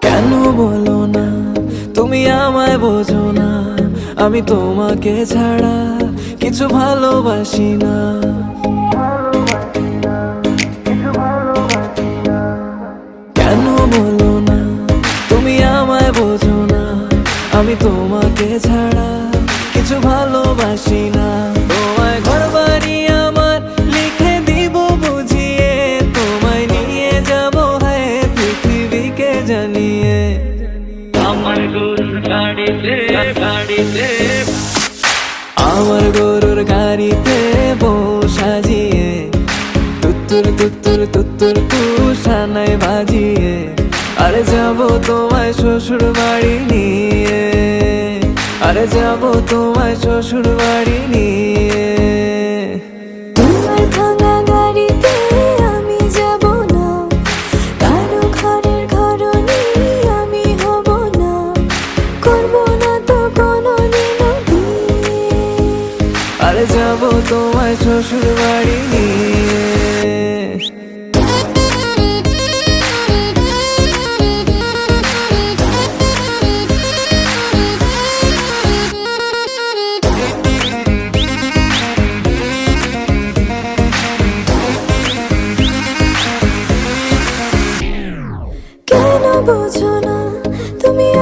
কেন বলো না? তুমি আমায় বোঝো না। আমি তোমাকে ছাড়া কিছু ভালোবাসি না। কেন বলো না? তুমি আমায় বোঝো না। আমি তোমাকে ছাড়া ভালোবাসি না। তোমায় ঘর বাড়ি আমার লিখে দিব বুঝিয়ে তোমায় নিয়ে যাব হ্যাঁ পৃথিবীকে জানিয়ে। আমার গরুর গাড়িতে গাড়িতে। আমার গরুর গাড়িতে বউ সাজিয়ে তুত্তুর তুত্তুর তুত্তুর তুষানায় বাজিয়ে। আরে যাব তোমায় শ্বশুর বাড়ি নিয়ে। যাব তোমায় শ্বশুর বাড়ি নিয়ে। তোমার ভাঙা গাড়িতে আমি যাব না। কারও ঘরের ঘরনি আমি হব না। করব না তো কোনো দিনও আরে যাব তোমায় শ্বশুর বাড়ি নিয়ে। 不出。